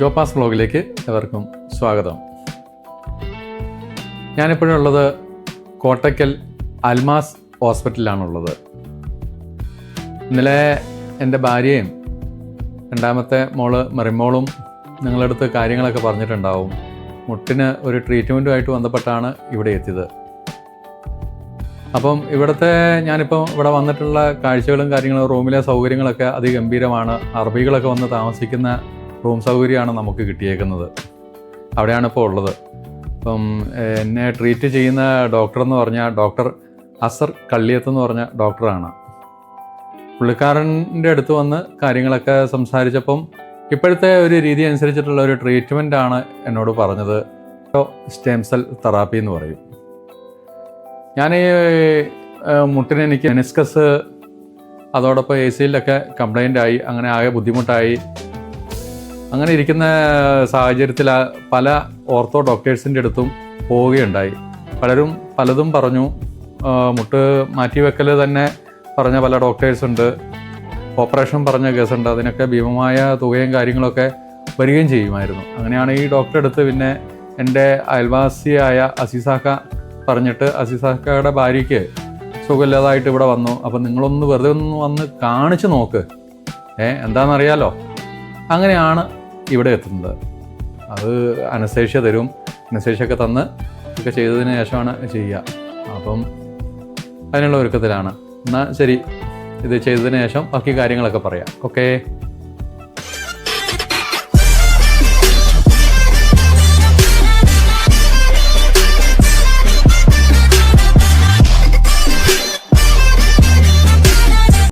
ജോപ്പാസ് വ്ലോഗിലേക്ക് എല്ലാവർക്കും സ്വാഗതം. ഞാനിപ്പോഴും ഉള്ളത് കോട്ടയ്ക്കൽ അൽമാസ് ഹോസ്പിറ്റലിലാണുള്ളത്. ഇന്നലെ എന്റെ ഭാര്യയും രണ്ടാമത്തെ മോൾ മറിമോളും നിങ്ങളടുത്ത് കാര്യങ്ങളൊക്കെ പറഞ്ഞിട്ടുണ്ടാവും. മുട്ടിന് ഒരു ട്രീറ്റ്മെന്റുമായിട്ട് ബന്ധപ്പെട്ടാണ് ഇവിടെ എത്തിയത്. അപ്പം ഇവിടുത്തെ ഞാനിപ്പോൾ ഇവിടെ വന്നിട്ടുള്ള കാഴ്ചകളും കാര്യങ്ങളും റൂമിലെ സൗകര്യങ്ങളൊക്കെ അതിഗംഭീരമാണ്. അറബികളൊക്കെ വന്ന് താമസിക്കുന്ന റൂം സൗകര്യമാണ് നമുക്ക് കിട്ടിയേക്കുന്നത്. അവിടെയാണ് ഇപ്പോൾ ഉള്ളത്. അപ്പം എന്നെ ട്രീറ്റ് ചെയ്യുന്ന ഡോക്ടർ എന്ന് പറഞ്ഞാൽ ഡോക്ടർ അസർ കള്ളിയത്ത് എന്ന് പറഞ്ഞ ഡോക്ടറാണ് പുള്ളിക്കാരന്റെ അടുത്ത് വന്ന് കാര്യങ്ങളൊക്കെ സംസാരിച്ചപ്പം ഇപ്പോഴത്തെ ഒരു രീതി അനുസരിച്ചിട്ടുള്ള ഒരു ട്രീറ്റ്മെന്റ് ആണ് എന്നോട് പറഞ്ഞത്. സ്റ്റെം സെൽ തെറാപ്പി എന്ന് പറയും. ഞാൻ ഈ മുട്ടിന് എനിക്ക് മെനിസ്കസ് അതോടൊപ്പം എ സിയിലൊക്കെ കംപ്ലൈന്റ് ആയി അങ്ങനെ ആകെ ബുദ്ധിമുട്ടായി. അങ്ങനെ ഇരിക്കുന്ന സാഹചര്യത്തിൽ പല ഓർത്തോ ഡോക്ടേഴ്സിന്റെ അടുത്തും പോവുകയുണ്ടായി. പലരും പലതും പറഞ്ഞു. മുട്ട് മാറ്റിവെക്കൽ തന്നെ പറഞ്ഞ പല ഡോക്ടേഴ്സ് ഉണ്ട് ഓപ്പറേഷൻ പറഞ്ഞ കേസുണ്ട്. അതിനൊക്കെ ഭീമമായ തുകയും കാര്യങ്ങളൊക്കെ വരികയും ചെയ്യുമായിരുന്നു. അങ്ങനെയാണ് ഈ ഡോക്ടറെ അടുത്ത് പിന്നെ എന്റെ അയൽവാസിയായ അസീസാക്ക പറഞ്ഞിട്ട് അസീസാക്കയുടെ ഭാര്യയ്ക്ക് സുഖമില്ലാതായിട്ട് ഇവിടെ വന്നു. അപ്പം നിങ്ങളൊന്ന് വെറുതെ ഒന്ന് വന്ന് കാണിച്ചു നോക്ക്. ഏ എന്താണെന്നറിയാലോ? അങ്ങനെയാണ് ഇവിടെ എത്തുന്നത്. അത് അനസ്തേഷ്യ തരും. അനസ്തേഷ്യ തന്ന് ഒക്കെ ചെയ്തതിന് ശേഷമാണ് ചെയ്യുക. അപ്പം അതിനുള്ള ഒരുക്കത്തിലാണ്. എന്നാൽ ശരി. ഇത് ചെയ്തതിന് ശേഷം ബാക്കി കാര്യങ്ങളൊക്കെ പറയാം. ഓക്കേ.